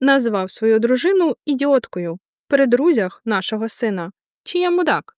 назвав свою дружину ідіоткою при друзях нашого сина. Чи я мудак?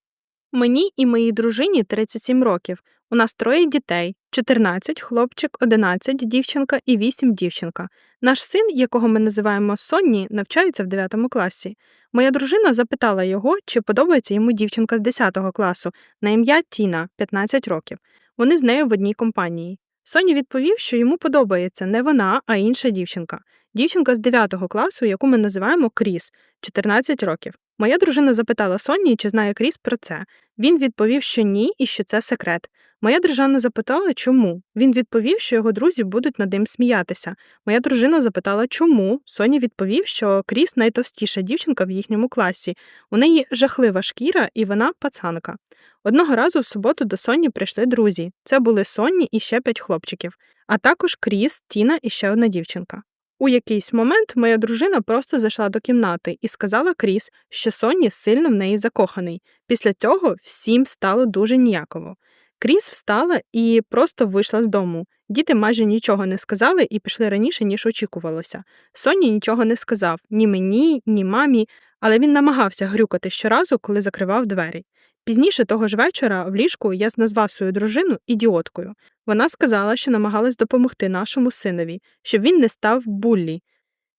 Мені і моїй дружині 37 років. У нас троє дітей: 14, хлопчик, 11, дівчинка і 8 дівчинка. Наш син, якого ми називаємо Сонні, навчається в 9 класі. Моя дружина запитала його, чи подобається йому дівчинка з 10 класу на ім'я Тіна, 15 років. Вони з нею в одній компанії. Соні відповів, що йому подобається не вона, а інша дівчинка. Дівчинка з 9 класу, яку ми називаємо Кріс, 14 років. Моя дружина запитала Соні, чи знає Кріс про це. Він відповів, що ні, і що це секрет. Моя дружина запитала, чому. Він відповів, що його друзі будуть над ним сміятися. Моя дружина запитала, чому. Соні відповів, що Кріс найтовстіша дівчинка в їхньому класі. У неї жахлива шкіра, і вона пацанка. Одного разу в суботу до Соні прийшли друзі. Це були Сонні і ще п'ять хлопчиків, а також Кріс, Тіна і ще одна дівчинка. У якийсь момент моя дружина просто зайшла до кімнати і сказала Кріс, що Сонні сильно в неї закоханий. Після цього всім стало дуже ніяково. Кріс встала і просто вийшла з дому. Діти майже нічого не сказали і пішли раніше, ніж очікувалося. Соні нічого не сказав ні мені, ні мамі, але він намагався грюкати щоразу, коли закривав двері. Пізніше того ж вечора в ліжку я назвав свою дружину ідіоткою. Вона сказала, що намагалась допомогти нашому синові, щоб він не став буллі.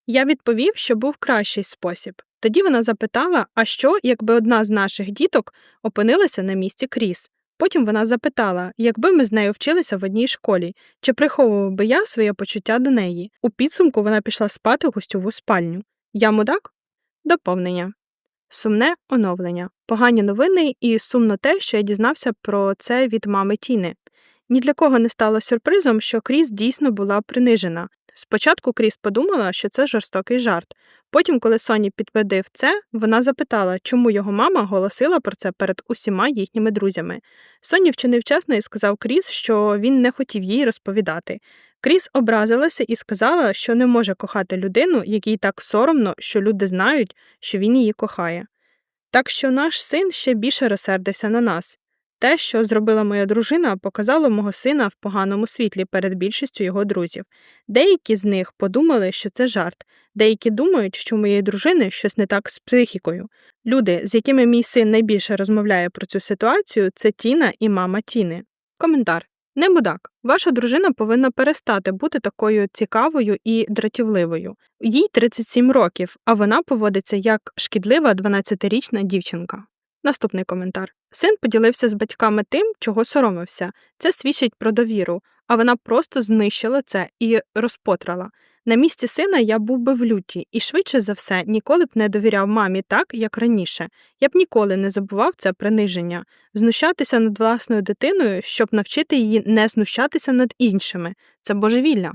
Я відповів, що був кращий спосіб. Тоді вона запитала, а що, якби одна з наших діток опинилася на місці Кріс. Потім вона запитала, якби ми з нею вчилися в одній школі, чи приховував би я своє почуття до неї. У підсумку вона пішла спати в гостьову спальню. Я мудак? Доповнення. Сумне оновлення. Погані новини і сумно те, що я дізнався про це від мами Тіни. Ні для кого не стало сюрпризом, що Кріс дійсно була принижена. Спочатку Кріс подумала, що це жорстокий жарт. Потім, коли Соні підтвердив це, вона запитала, чому його мама голосила про це перед усіма їхніми друзями. Соні вчинив чесно і сказав Кріс, що він не хотів їй розповідати. Кріс образилася і сказала, що не може кохати людину, якій так соромно, що люди знають, що він її кохає. Так що наш син ще більше розсердився на нас. Те, що зробила моя дружина, показало мого сина в поганому світлі перед більшістю його друзів. Деякі з них подумали, що це жарт, деякі думають, що у моєї дружини щось не так з психікою. Люди, з якими мій син найбільше розмовляє про цю ситуацію, це Тіна і мама Тіни. Коментар. Не будак, Ваша дружина повинна перестати бути такою цікавою і дратівливою. Їй 37 років, а вона поводиться як шкідлива 12-річна дівчинка. Наступний коментар. Син поділився з батьками тим, чого соромився. Це свідчить про довіру, а вона просто знищила це і розпотрала. На місці сина я був би в люті і, швидше за все, ніколи б не довіряв мамі так, як раніше. Я б ніколи не забував це приниження, знущатися над власною дитиною, щоб навчити її не знущатися над іншими. Це божевілля.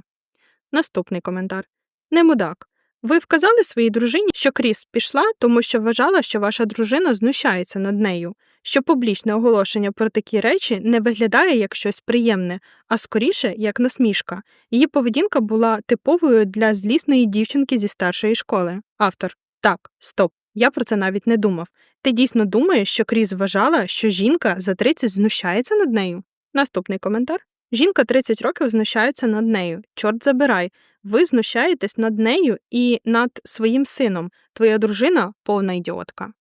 Наступний коментар. Не мудак. Ви вказали своїй дружині, що Кріс пішла, тому що вважала, що ваша дружина знущається над нею, що публічне оголошення про такі речі не виглядає як щось приємне, а скоріше як насмішка. Її поведінка була типовою для злісної дівчинки зі старшої школи. Автор так, стоп. Я про це навіть не думав. Ти дійсно думаєш, що Кріс вважала, що жінка за 30 знущається над нею? Наступний коментар. Жінка 30 років знущається над нею. Чорт забирай. Ви знущаєтесь над нею і над своїм сином. Твоя дружина повна ідіотка.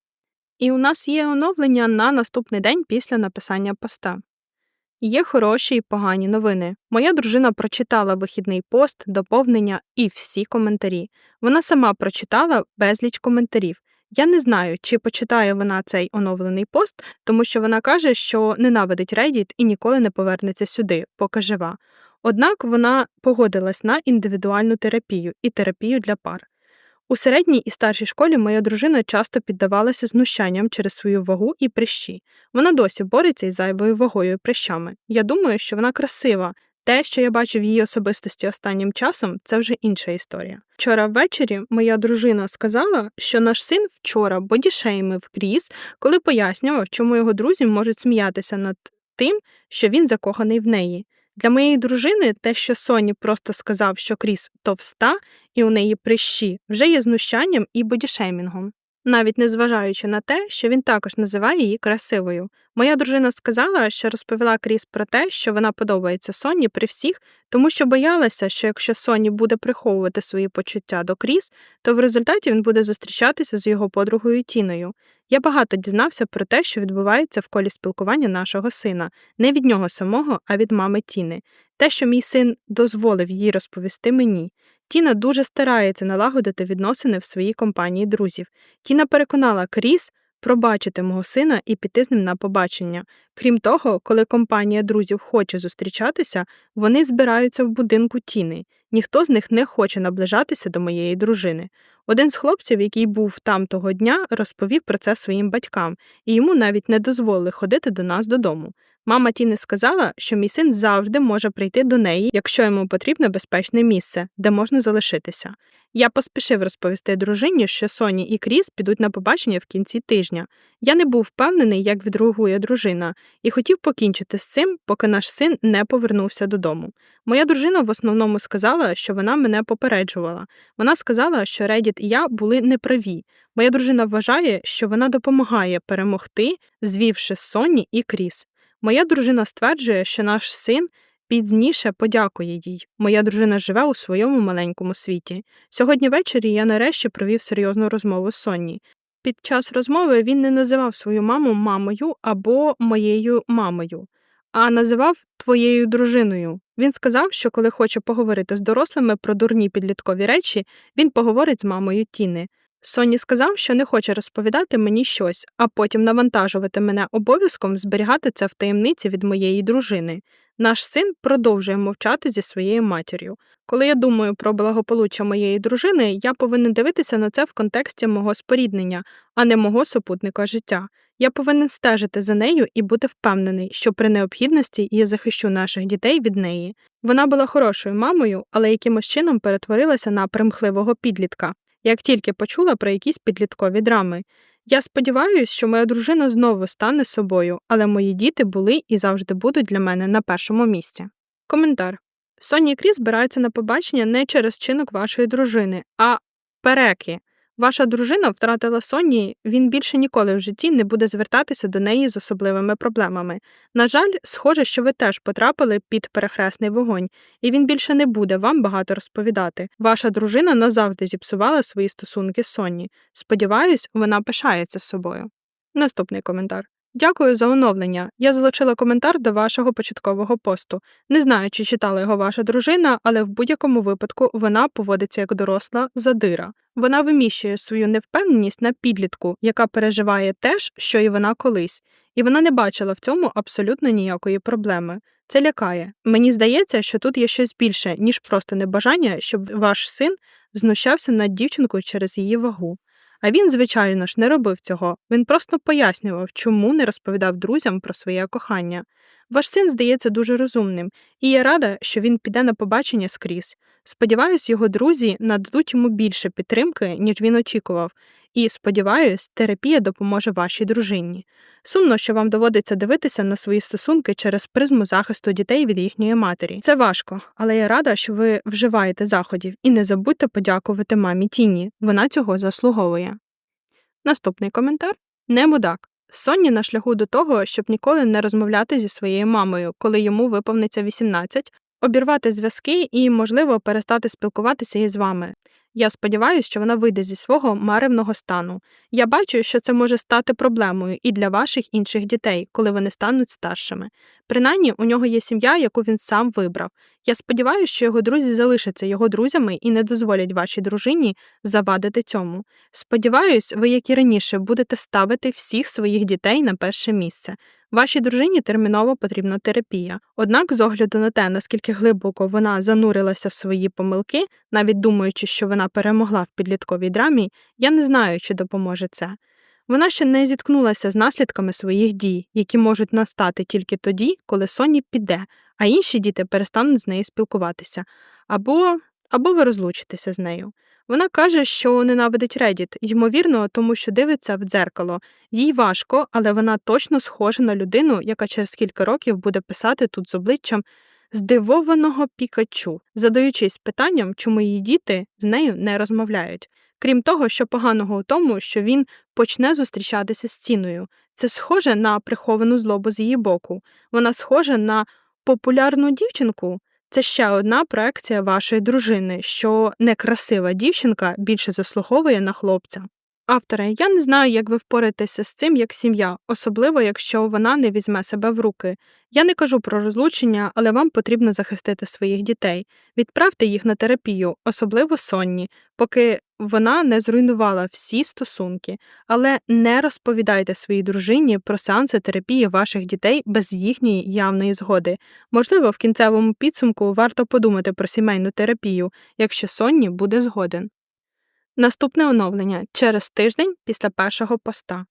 І у нас є оновлення на наступний день після написання поста. Є хороші і погані новини. Моя дружина прочитала вихідний пост, доповнення і всі коментарі. Вона сама прочитала безліч коментарів. Я не знаю, чи почитає вона цей оновлений пост, тому що вона каже, що ненавидить Reddit і ніколи не повернеться сюди, поки жива. Однак вона погодилась на індивідуальну терапію і терапію для пар. У середній і старшій школі моя дружина часто піддавалася знущанням через свою вагу і прищі. Вона досі бореться із зайвою вагою і прищами. Я думаю, що вона красива. Те, що я бачу в її особистості останнім часом, це вже інша історія. Вчора ввечері моя дружина сказала, що наш син вчора бодішеймив Кріс, коли пояснював, чому його друзі можуть сміятися над тим, що він закоханий в неї. Для моєї дружини те, що Соні просто сказав, що Кріс товста і у неї прищі, вже є знущанням і бодішеймінгом. Навіть незважаючи на те, що він також називає її красивою. Моя дружина сказала, що розповіла Кріс про те, що вона подобається Соні при всіх, тому що боялася, що якщо Соні буде приховувати свої почуття до Кріс, то в результаті він буде зустрічатися з його подругою Тіною. Я багато дізнався про те, що відбувається в колі спілкування нашого сина, не від нього самого, а від мами Тіни. Те, що мій син дозволив їй розповісти мені. Тіна дуже старається налагодити відносини в своїй компанії друзів. Тіна переконала Кріс пробачити мого сина і піти з ним на побачення. Крім того, коли компанія друзів хоче зустрічатися, вони збираються в будинку Тіни. Ніхто з них не хоче наближатися до моєї дружини. Один з хлопців, який був там того дня, розповів про це своїм батькам, і йому навіть не дозволили ходити до нас додому. Мама Тіни сказала, що мій син завжди може прийти до неї, якщо йому потрібне безпечне місце, де можна залишитися. Я поспішив розповісти дружині, що Соні і Кріс підуть на побачення в кінці тижня. Я не був впевнений, як відреагує дружина, і хотів покінчити з цим, поки наш син не повернувся додому. Моя дружина в основному сказала, що вона мене попереджувала. Вона сказала, що Редіт і я були неправі. Моя дружина вважає, що вона допомагає перемогти, звівши Соні і Кріс. Моя дружина стверджує, що наш син пізніше подякує їй. Моя дружина живе у своєму маленькому світі. Сьогодні ввечері я нарешті провів серйозну розмову з Сонні. Під час розмови він не називав свою маму мамою або моєю мамою, а називав твоєю дружиною. Він сказав, що коли хоче поговорити з дорослими про дурні підліткові речі, він поговорить з мамою Тіни. Соні сказав, що не хоче розповідати мені щось, а потім навантажувати мене обов'язком зберігати це в таємниці від моєї дружини. Наш син продовжує мовчати зі своєю матір'ю. Коли я думаю про благополуччя моєї дружини, я повинен дивитися на це в контексті мого споріднення, а не мого супутника життя. Я повинен стежити за нею і бути впевнений, що при необхідності я захищу наших дітей від неї. Вона була хорошою мамою, але якимось чином перетворилася на примхливого підлітка як тільки почула про якісь підліткові драми. Я сподіваюся, що моя дружина знову стане собою, але мої діти були і завжди будуть для мене на першому місці. Коментар Соні і Кріс збираються на побачення не через чинок вашої дружини, а переки. Ваша дружина втратила Соні, він більше ніколи в житті не буде звертатися до неї з особливими проблемами. На жаль, схоже, що ви теж потрапили під перехресний вогонь, і він більше не буде вам багато розповідати. Ваша дружина назавжди зіпсувала свої стосунки з Соні. Сподіваюсь, вона пишається собою. Наступний коментар. Дякую за оновлення. Я залишила коментар до вашого початкового посту. Не знаю, чи читала його ваша дружина, але в будь-якому випадку вона поводиться як доросла задира. Вона виміщує свою невпевненість на підлітку, яка переживає те ж, що і вона колись, і вона не бачила в цьому абсолютно ніякої проблеми. Це лякає. Мені здається, що тут є щось більше, ніж просто небажання, щоб ваш син знущався над дівчинкою через її вагу. А він, звичайно ж, не робив цього. Він просто пояснював, чому не розповідав друзям про своє кохання. Ваш син здається дуже розумним, і я рада, що він піде на побачення скрізь. Сподіваюсь, його друзі нададуть йому більше підтримки, ніж він очікував, і сподіваюсь, терапія допоможе вашій дружині. Сумно, що вам доводиться дивитися на свої стосунки через призму захисту дітей від їхньої матері. Це важко, але я рада, що ви вживаєте заходів, і не забудьте подякувати мамі Тіні. Вона цього заслуговує. Наступний коментар не мудак. Сонні на шляху до того, щоб ніколи не розмовляти зі своєю мамою, коли йому виповниться 18, обірвати зв'язки і, можливо, перестати спілкуватися із вами. Я сподіваюся, що вона вийде зі свого маревного стану. Я бачу, що це може стати проблемою і для ваших інших дітей, коли вони стануть старшими. Принаймні, у нього є сім'я, яку він сам вибрав. Я сподіваюся, що його друзі залишаться його друзями і не дозволять вашій дружині завадити цьому. Сподіваюсь, ви, як і раніше, будете ставити всіх своїх дітей на перше місце. Вашій дружині терміново потрібна терапія. Однак, з огляду на те, наскільки глибоко вона занурилася в свої помилки, навіть думаючи, що вона перемогла в підлітковій драмі, я не знаю, чи допоможе це. Вона ще не зіткнулася з наслідками своїх дій, які можуть настати тільки тоді, коли Соні піде, а інші діти перестануть з нею спілкуватися, або або ви розлучитеся з нею. Вона каже, що ненавидить Reddit, ймовірно, тому що дивиться в дзеркало. Їй важко, але вона точно схожа на людину, яка через кілька років буде писати тут з обличчям здивованого пікачу, задаючись питанням, чому її діти з нею не розмовляють. Крім того, що поганого у тому, що він почне зустрічатися з ціною. Це схоже на приховану злобу з її боку. Вона схожа на популярну дівчинку. Це ще одна проекція вашої дружини, що некрасива дівчинка більше заслуговує на хлопця. Авторе, я не знаю, як ви впораєтеся з цим як сім'я, особливо якщо вона не візьме себе в руки. Я не кажу про розлучення, але вам потрібно захистити своїх дітей. Відправте їх на терапію, особливо Сонні, поки вона не зруйнувала всі стосунки, але не розповідайте своїй дружині про сеанси терапії ваших дітей без їхньої явної згоди. Можливо, в кінцевому підсумку варто подумати про сімейну терапію, якщо Сонні буде згоден. Наступне оновлення через тиждень після першого поста.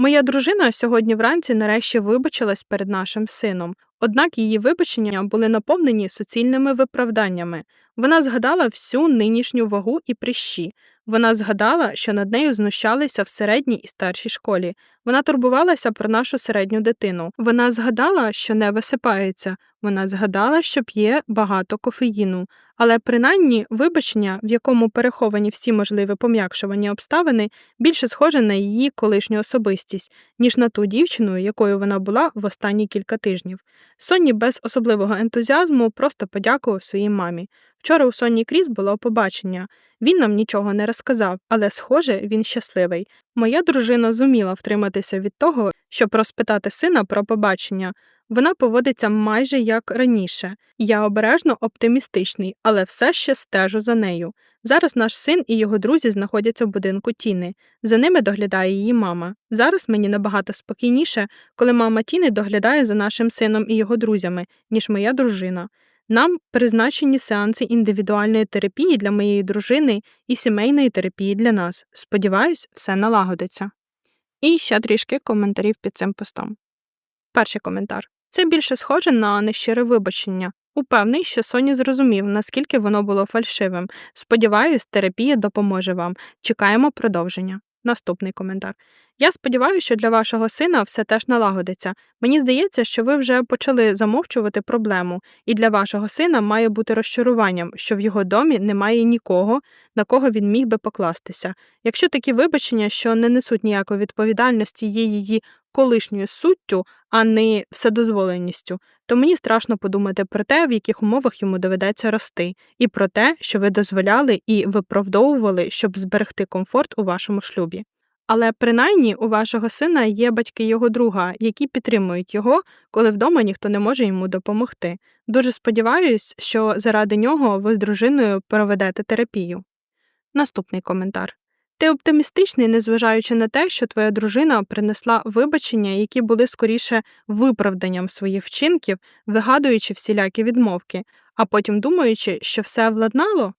Моя дружина сьогодні вранці нарешті вибачилась перед нашим сином, однак її вибачення були наповнені суцільними виправданнями. Вона згадала всю нинішню вагу і прищі. Вона згадала, що над нею знущалися в середній і старшій школі. Вона турбувалася про нашу середню дитину. Вона згадала, що не висипається. Вона згадала, що п'є багато кофеїну. Але принаймні вибачення, в якому переховані всі можливі пом'якшувані обставини, більше схоже на її колишню особистість, ніж на ту дівчину, якою вона була в останні кілька тижнів. Сонні без особливого ентузіазму просто подякував своїй мамі. Вчора у Сонні Кріс було побачення. Він нам нічого не розказав, але, схоже, він щасливий. Моя дружина зуміла втриматися від того, щоб розпитати сина про побачення. Вона поводиться майже як раніше. Я обережно оптимістичний, але все ще стежу за нею. Зараз наш син і його друзі знаходяться в будинку Тіни. За ними доглядає її мама. Зараз мені набагато спокійніше, коли мама Тіни доглядає за нашим сином і його друзями, ніж моя дружина. Нам призначені сеанси індивідуальної терапії для моєї дружини і сімейної терапії для нас. Сподіваюсь, все налагодиться. І ще трішки коментарів під цим постом. Перший коментар. Це більше схоже на нещире вибачення. Упевний, що Соні зрозумів, наскільки воно було фальшивим. Сподіваюсь, терапія допоможе вам. Чекаємо продовження. Наступний коментар. Я сподіваюся, що для вашого сина все теж налагодиться. Мені здається, що ви вже почали замовчувати проблему, і для вашого сина має бути розчаруванням, що в його домі немає нікого, на кого він міг би покластися. Якщо такі вибачення, що не несуть ніякої відповідальності, є її колишньою суттю, а не вседозволеністю, то мені страшно подумати про те, в яких умовах йому доведеться рости, і про те, що ви дозволяли і виправдовували, щоб зберегти комфорт у вашому шлюбі. Але принаймні у вашого сина є батьки його друга, які підтримують його, коли вдома ніхто не може йому допомогти. Дуже сподіваюсь, що заради нього ви з дружиною проведете терапію. Наступний коментар. Ти оптимістичний, незважаючи на те, що твоя дружина принесла вибачення, які були скоріше виправданням своїх вчинків, вигадуючи всілякі відмовки, а потім думаючи, що все владнало?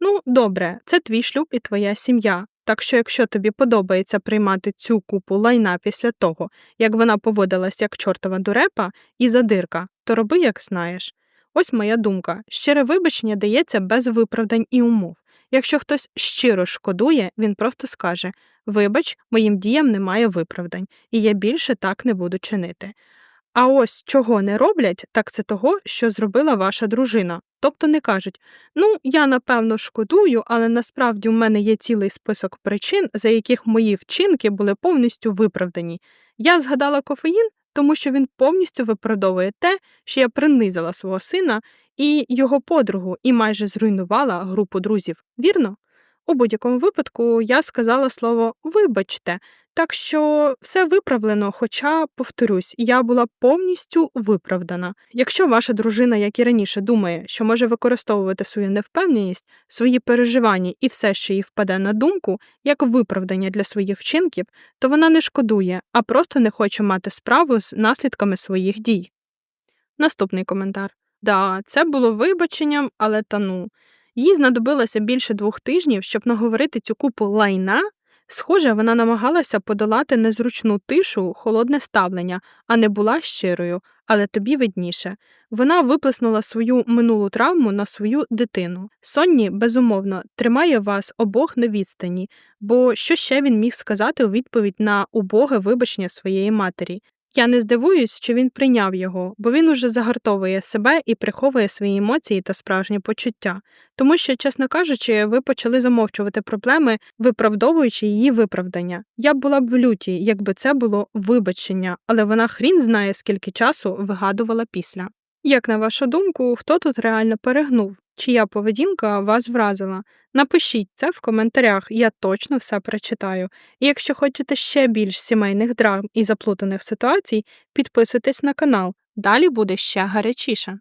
Ну, добре, це твій шлюб і твоя сім'я. Так що, якщо тобі подобається приймати цю купу лайна після того, як вона поводилась як чортова дурепа і задирка, то роби, як знаєш. Ось моя думка щире вибачення дається без виправдань і умов. Якщо хтось щиро шкодує, він просто скаже Вибач, моїм діям немає виправдань, і я більше так не буду чинити. А ось чого не роблять, так це того, що зробила ваша дружина. Тобто не кажуть ну, я напевно шкодую, але насправді у мене є цілий список причин, за яких мої вчинки були повністю виправдані. Я згадала кофеїн, тому що він повністю виправдовує те, що я принизила свого сина і його подругу і майже зруйнувала групу друзів. Вірно? У будь-якому випадку я сказала слово вибачте, так що все виправлено, хоча, повторюсь, я була повністю виправдана. Якщо ваша дружина, як і раніше, думає, що може використовувати свою невпевненість, свої переживання і все, що їй впаде на думку, як виправдання для своїх вчинків, то вона не шкодує, а просто не хоче мати справу з наслідками своїх дій. Наступний коментар. Да, це було вибаченням, але та ну. Їй знадобилося більше двох тижнів, щоб наговорити цю купу лайна. Схоже, вона намагалася подолати незручну тишу, холодне ставлення, а не була щирою, але тобі видніше. Вона виплеснула свою минулу травму на свою дитину. Сонні, безумовно, тримає вас обох на відстані, бо що ще він міг сказати у відповідь на убоге вибачення своєї матері? Я не здивуюсь, що він прийняв його, бо він уже загартовує себе і приховує свої емоції та справжні почуття. Тому що, чесно кажучи, ви почали замовчувати проблеми, виправдовуючи її виправдання. Я була б в люті, якби це було вибачення, але вона хрін знає, скільки часу вигадувала після. Як на вашу думку, хто тут реально перегнув? Чия поведінка вас вразила? Напишіть це в коментарях, я точно все прочитаю. І якщо хочете ще більш сімейних драм і заплутаних ситуацій, підписуйтесь на канал. Далі буде ще гарячіше.